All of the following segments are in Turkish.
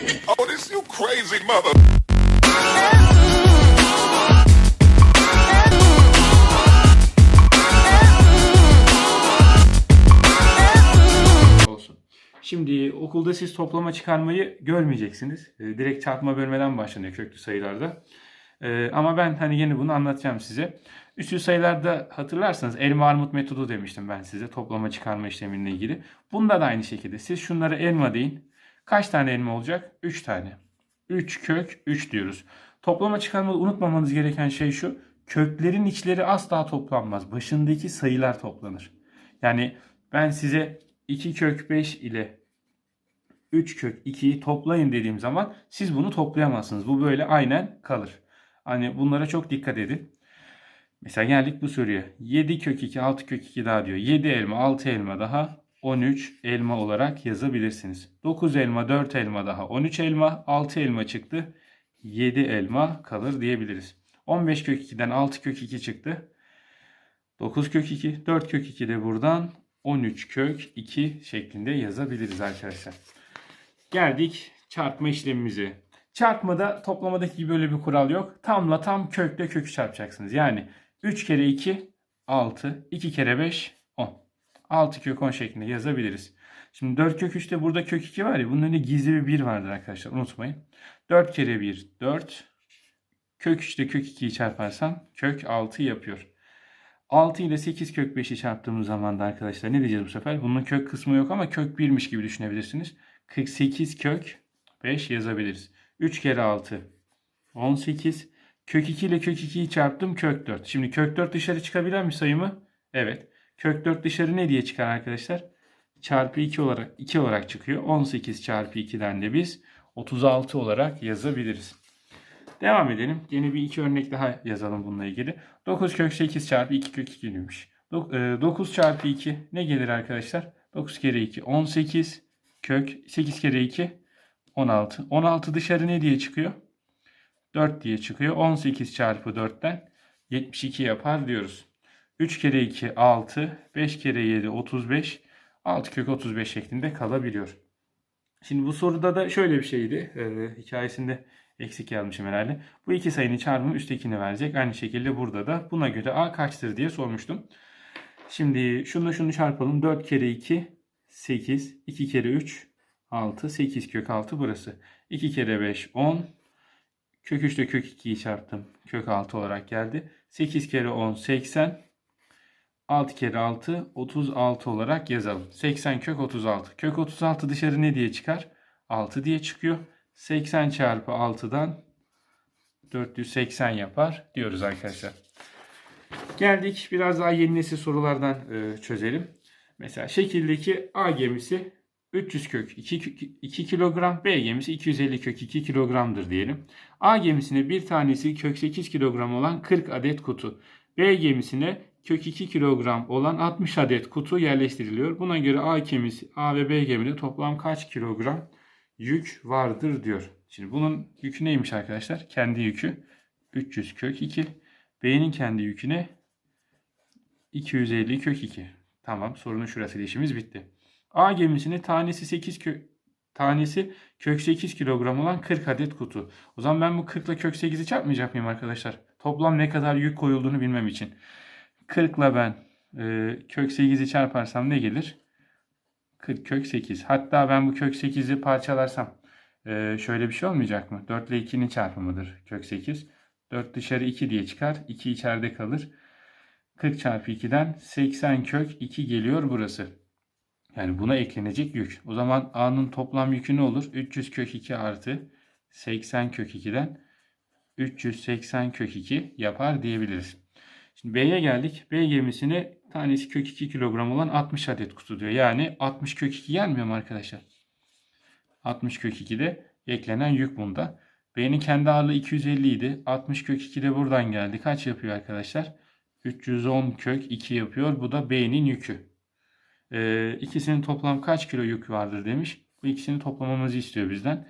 Oh, this you crazy mother. olsun. Şimdi okulda siz toplama çıkarmayı görmeyeceksiniz. E, direkt çarpma bölmeden başlanıyor köklü sayılarda. E, ama ben hani yine bunu anlatacağım size. Üstü sayılarda hatırlarsanız elma armut metodu demiştim ben size toplama çıkarma işlemiyle ilgili. Bunda da aynı şekilde siz şunları elma deyin. Kaç tane elma olacak? 3 tane. 3 kök 3 diyoruz. Toplama çıkarmada unutmamanız gereken şey şu. Köklerin içleri asla toplanmaz. Başındaki sayılar toplanır. Yani ben size 2 kök 5 ile 3 kök 2'yi toplayın dediğim zaman siz bunu toplayamazsınız. Bu böyle aynen kalır. Hani bunlara çok dikkat edin. Mesela geldik bu soruya. 7 kök 2, 6 kök 2 daha diyor. 7 elma, 6 elma daha 13 elma olarak yazabilirsiniz. 9 elma, 4 elma daha 13 elma, 6 elma çıktı. 7 elma kalır diyebiliriz. 15 kök 2'den 6 kök 2 çıktı. 9 kök 2, 4 kök 2 de buradan 13 kök 2 şeklinde yazabiliriz arkadaşlar. Geldik çarpma işlemimize. Çarpmada toplamadaki gibi böyle bir kural yok. Tamla tam kökle kökü çarpacaksınız. Yani 3 kere 2 6, 2 kere 5 10. 6 kök 10 şeklinde yazabiliriz. Şimdi 4 kök 3'te burada kök 2 var ya bunun önünde gizli bir 1 vardır arkadaşlar unutmayın. 4 kere 1 4. Kök 3'te kök 2'yi çarparsam kök 6 yapıyor. 6 ile 8 kök 5'i çarptığımız zaman da arkadaşlar ne diyeceğiz bu sefer? Bunun kök kısmı yok ama kök 1'miş gibi düşünebilirsiniz. 48 kök 5 yazabiliriz. 3 kere 6 18. Kök 2 ile kök 2'yi çarptım kök 4. Şimdi kök 4 dışarı çıkabilen bir sayı mı? Evet. Kök 4 dışarı ne diye çıkar arkadaşlar? Çarpı 2 olarak 2 olarak çıkıyor. 18 çarpı 2'den de biz 36 olarak yazabiliriz. Devam edelim. Yeni bir iki örnek daha yazalım bununla ilgili. 9 kök 8 çarpı 2 kök 2 demiş. 9 çarpı 2 ne gelir arkadaşlar? 9 kere 2 18 kök 8 kere 2 16. 16 dışarı ne diye çıkıyor? 4 diye çıkıyor. 18 çarpı 4'ten 72 yapar diyoruz. 3 kere 2 6, 5 kere 7 35, 6 kök 35 şeklinde kalabiliyor. Şimdi bu soruda da şöyle bir şeydi. Ee, hikayesinde eksik yazmışım herhalde. Bu iki sayının çarpımı üsttekini verecek. Aynı şekilde burada da buna göre a kaçtır diye sormuştum. Şimdi şunu şunu çarpalım. 4 kere 2 8, 2 kere 3 6, 8 kök 6 burası. 2 kere 5 10. Kök 3 ile kök 2'yi çarptım. Kök 6 olarak geldi. 8 kere 10 80. 6 kere 6 36 olarak yazalım. 80 kök 36. Kök 36 dışarı ne diye çıkar? 6 diye çıkıyor. 80 çarpı 6'dan 480 yapar diyoruz arkadaşlar. Geldik biraz daha yeni nesil sorulardan e, çözelim. Mesela şekildeki A gemisi 300 kök 2, 2 kilogram, B gemisi 250 kök 2 kilogramdır diyelim. A gemisine bir tanesi kök 8 kilogram olan 40 adet kutu. B gemisine kök 2 kilogram olan 60 adet kutu yerleştiriliyor. Buna göre A gemisi A ve B gemide toplam kaç kilogram yük vardır diyor. Şimdi bunun yükü neymiş arkadaşlar? Kendi yükü 300 kök 2. B'nin kendi yükü ne? 250 kök 2. Tamam sorunun şurası işimiz bitti. A gemisine tanesi 8 kök tanesi kök 8 kilogram olan 40 adet kutu. O zaman ben bu 40 ile kök 8'i çarpmayacak mıyım arkadaşlar? Toplam ne kadar yük koyulduğunu bilmem için. 40 ile ben e, kök 8'i çarparsam ne gelir? 40 kök 8. Hatta ben bu kök 8'i parçalarsam e, şöyle bir şey olmayacak mı? 4 ile 2'nin çarpımıdır kök 8. 4 dışarı 2 diye çıkar. 2 içeride kalır. 40 çarpı 2'den 80 kök 2 geliyor burası. Yani buna eklenecek yük. O zaman A'nın toplam yükü ne olur? 300 kök 2 artı 80 kök 2'den 380 kök 2 yapar diyebiliriz. Şimdi B'ye geldik. B gemisine tanesi kök 2 kilogram olan 60 adet kutu diyor. Yani 60 kök 2 gelmiyor mu arkadaşlar? 60 kök 2'de eklenen yük bunda. B'nin kendi ağırlığı 250 idi. 60 kök 2 de buradan geldi. Kaç yapıyor arkadaşlar? 310 kök 2 yapıyor. Bu da B'nin yükü. Ee, ikisinin toplam kaç kilo yük vardır demiş. Bu ikisini toplamamızı istiyor bizden.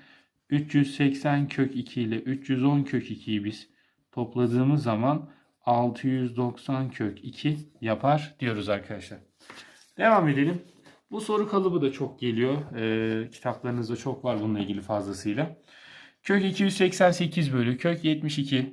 380 kök 2 ile 310 kök 2'yi biz topladığımız zaman 690 kök 2 yapar diyoruz arkadaşlar. Devam edelim. Bu soru kalıbı da çok geliyor. Ee, kitaplarınızda çok var bununla ilgili fazlasıyla. Kök 288 bölü kök 72 e,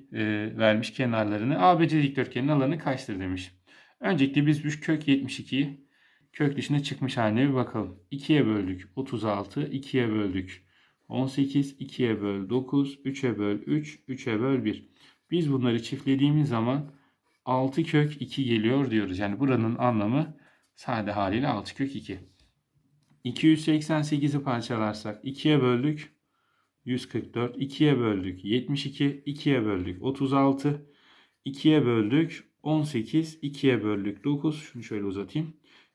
vermiş kenarlarını. ABC dikdörtgenin alanı kaçtır demiş. Öncelikle biz bu kök 72'yi kök dışına çıkmış haline bir bakalım. 2'ye böldük 36, 2'ye böldük 18, 2'ye böl 9, 3'e böl 3, 3'e böl 1. Biz bunları çiftlediğimiz zaman 6 kök 2 geliyor diyoruz. Yani buranın anlamı sade haliyle 6 kök 2. 288'i parçalarsak 2'ye böldük 144, 2'ye böldük 72, 2'ye böldük 36, 2'ye böldük 18, 2'ye böldük 9. Şunu şöyle uzatayım.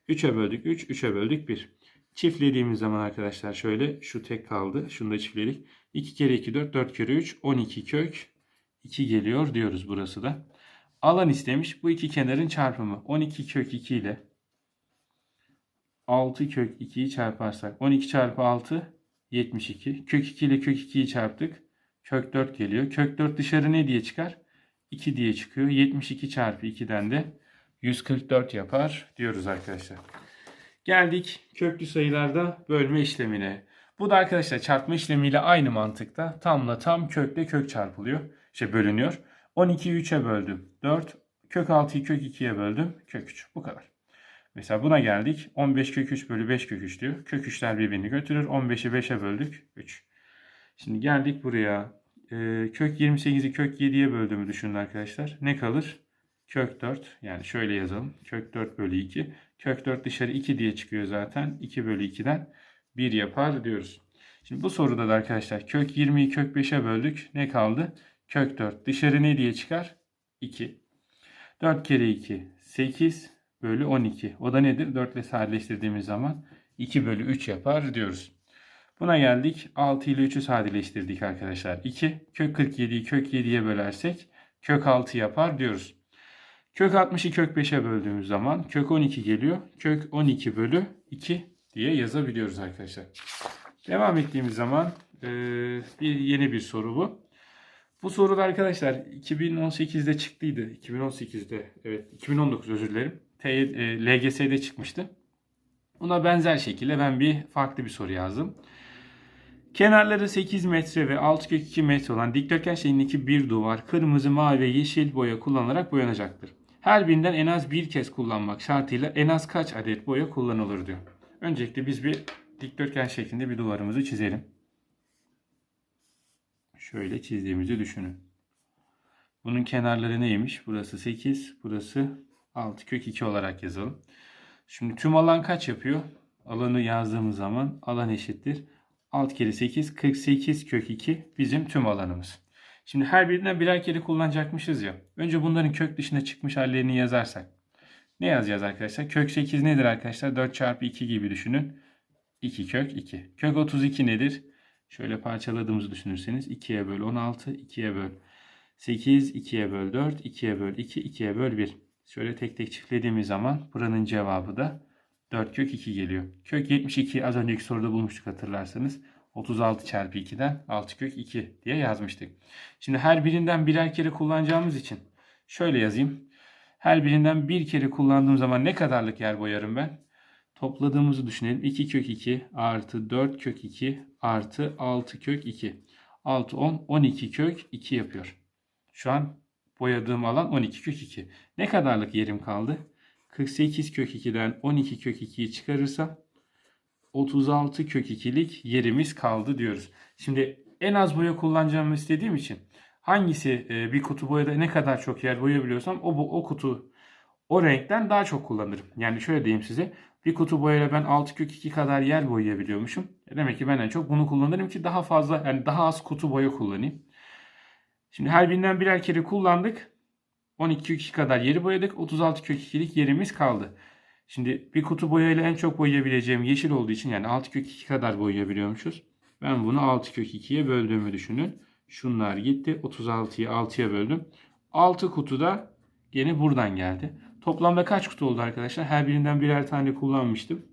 3'e böldük 3, 3'e böldük 1. Çiftlediğimiz zaman arkadaşlar şöyle şu tek kaldı. Şunu da çiftledik. 2 kere 2 4, 4 kere 3 12 kök 2 geliyor diyoruz burası da. Alan istemiş. Bu iki kenarın çarpımı. 12 kök 2 ile 6 kök 2'yi çarparsak 12 çarpı 6 72. Kök 2 ile kök 2'yi çarptık. Kök 4 geliyor. Kök 4 dışarı ne diye çıkar? 2 diye çıkıyor. 72 çarpı 2'den de 144 yapar diyoruz arkadaşlar. Geldik köklü sayılarda bölme işlemine. Bu da arkadaşlar çarpma işlemiyle aynı mantıkta tamla tam kökle kök çarpılıyor. İşte bölünüyor. 12'yi 3'e böldüm. 4. Kök 6'yı kök 2'ye böldüm. Kök 3. Bu kadar. Mesela buna geldik. 15 kök 3 bölü 5 kök 3 diyor. Kök 3'ler birbirini götürür. 15'i 5'e böldük. 3. Şimdi geldik buraya. Ee, kök 28'i kök 7'ye böldüğümü düşünün arkadaşlar. Ne kalır? Kök 4. Yani şöyle yazalım. Kök 4 bölü 2. Kök 4 dışarı 2 diye çıkıyor zaten. 2 bölü 2'den 1 yapar diyoruz. Şimdi bu soruda da arkadaşlar kök 20'yi kök 5'e böldük. Ne kaldı? Kök 4. Dışarı ne diye çıkar? 2. 4 kere 2 8 bölü 12. O da nedir? 4 ile sadeleştirdiğimiz zaman 2 bölü 3 yapar diyoruz. Buna geldik. 6 ile 3'ü sadeleştirdik arkadaşlar. 2. Kök 47'yi kök 7'ye bölersek kök 6 yapar diyoruz. Kök 60'ı kök 5'e böldüğümüz zaman kök 12 geliyor. Kök 12 bölü 2 diye yazabiliyoruz arkadaşlar. Devam ettiğimiz zaman bir yeni bir soru bu. Bu soruda arkadaşlar 2018'de çıktıydı. 2018'de evet 2019 özür dilerim. T, e, LGS'de çıkmıştı. Buna benzer şekilde ben bir farklı bir soru yazdım. Kenarları 8 metre ve 6 kök 2 metre olan dikdörtgen şeklindeki bir duvar kırmızı, mavi ve yeşil boya kullanılarak boyanacaktır. Her birinden en az bir kez kullanmak şartıyla en az kaç adet boya kullanılır diyor. Öncelikle biz bir dikdörtgen şeklinde bir duvarımızı çizelim. Şöyle çizdiğimizi düşünün. Bunun kenarları neymiş? Burası 8, burası 6 kök 2 olarak yazalım. Şimdi tüm alan kaç yapıyor? Alanı yazdığımız zaman alan eşittir. 6 kere 8 48 kök 2 bizim tüm alanımız. Şimdi her birinden birer kere kullanacakmışız ya. Önce bunların kök dışına çıkmış hallerini yazarsak. Ne yazacağız arkadaşlar? Kök 8 nedir arkadaşlar? 4 çarpı 2 gibi düşünün. 2 kök 2. Kök 32 nedir? Şöyle parçaladığımızı düşünürseniz 2'ye böl 16, 2'ye böl 8, 2'ye böl 4, 2'ye böl 2, 2'ye böl 1. Şöyle tek tek çiftlediğimiz zaman buranın cevabı da 4 kök 2 geliyor. Kök 72 az önceki soruda bulmuştuk hatırlarsanız. 36 çarpı 2'den 6 kök 2 diye yazmıştık. Şimdi her birinden birer kere kullanacağımız için şöyle yazayım. Her birinden bir kere kullandığım zaman ne kadarlık yer boyarım ben? Topladığımızı düşünelim. 2 kök 2 artı 4 kök 2 artı 6 kök 2. 6 10 12 kök 2 yapıyor. Şu an boyadığım alan 12 kök 2. Ne kadarlık yerim kaldı? 48 kök 2'den 12 kök 2'yi çıkarırsam 36 kök 2'lik yerimiz kaldı diyoruz. Şimdi en az boya kullanacağımı istediğim için hangisi e, bir kutu boyada ne kadar çok yer boyayabiliyorsam o, o kutu o renkten daha çok kullanırım. Yani şöyle diyeyim size. Bir kutu boyayla ben 6 kök 2 kadar yer boyayabiliyormuşum. E Demek ki ben en çok bunu kullanırım ki daha fazla yani daha az kutu boya kullanayım. Şimdi her birinden birer kere kullandık. 12 kök 2 kadar yeri boyadık. 36 kök 2'lik yerimiz kaldı. Şimdi bir kutu boyayla en çok boyayabileceğim yeşil olduğu için yani 6 kök 2 kadar boyayabiliyormuşuz. Ben bunu 6 kök 2'ye böldüğümü düşünün. Şunlar gitti. 36'yı 6'ya böldüm. 6 kutu da gene buradan geldi. Toplamda kaç kutu oldu arkadaşlar? Her birinden birer tane kullanmıştım.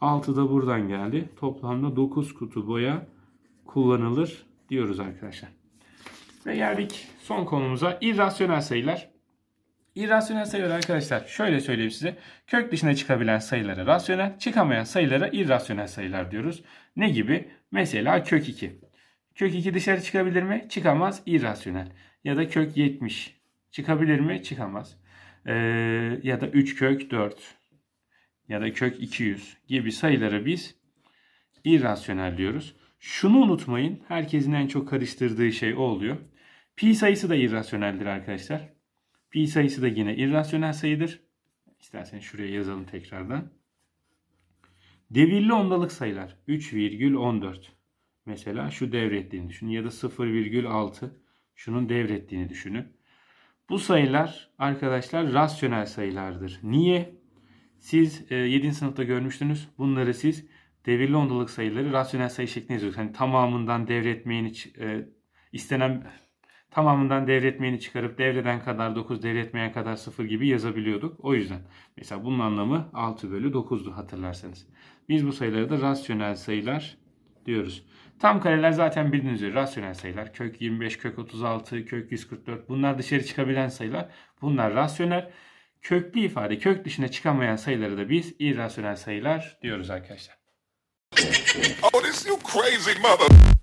6 da buradan geldi. Toplamda 9 kutu boya kullanılır diyoruz arkadaşlar. Ve geldik son konumuza irrasyonel sayılar. İrrasyonel sayılar arkadaşlar şöyle söyleyeyim size. Kök dışına çıkabilen sayılara rasyonel, çıkamayan sayılara irrasyonel sayılar diyoruz. Ne gibi? Mesela kök 2. Kök 2 dışarı çıkabilir mi? Çıkamaz. irrasyonel. Ya da kök 70. Çıkabilir mi? Çıkamaz. Ee, ya da 3 kök 4. Ya da kök 200 gibi sayılara biz irrasyonel diyoruz. Şunu unutmayın. Herkesin en çok karıştırdığı şey o oluyor. Pi sayısı da irrasyoneldir arkadaşlar. Pi sayısı da yine irrasyonel sayıdır. İsterseniz şuraya yazalım tekrardan. Devirli ondalık sayılar 3,14. Mesela şu devrettiğini düşünün ya da 0,6 şunun devrettiğini düşünün. Bu sayılar arkadaşlar rasyonel sayılardır. Niye? Siz e, 7. sınıfta görmüştünüz. Bunları siz devirli ondalık sayıları rasyonel sayı şeklinde yazıyorsunuz. Hani tamamından devretmeyeni e, istenen tamamından devretmeyeni çıkarıp devreden kadar 9 devretmeyen kadar 0 gibi yazabiliyorduk. O yüzden mesela bunun anlamı 6 bölü 9'du hatırlarsanız. Biz bu sayılara da rasyonel sayılar diyoruz. Tam kareler zaten bildiğiniz üzere rasyonel sayılar. Kök 25, kök 36, kök 144 bunlar dışarı çıkabilen sayılar. Bunlar rasyonel. Köklü ifade kök dışına çıkamayan sayıları da biz irrasyonel sayılar diyoruz arkadaşlar. Oh, this you crazy mother.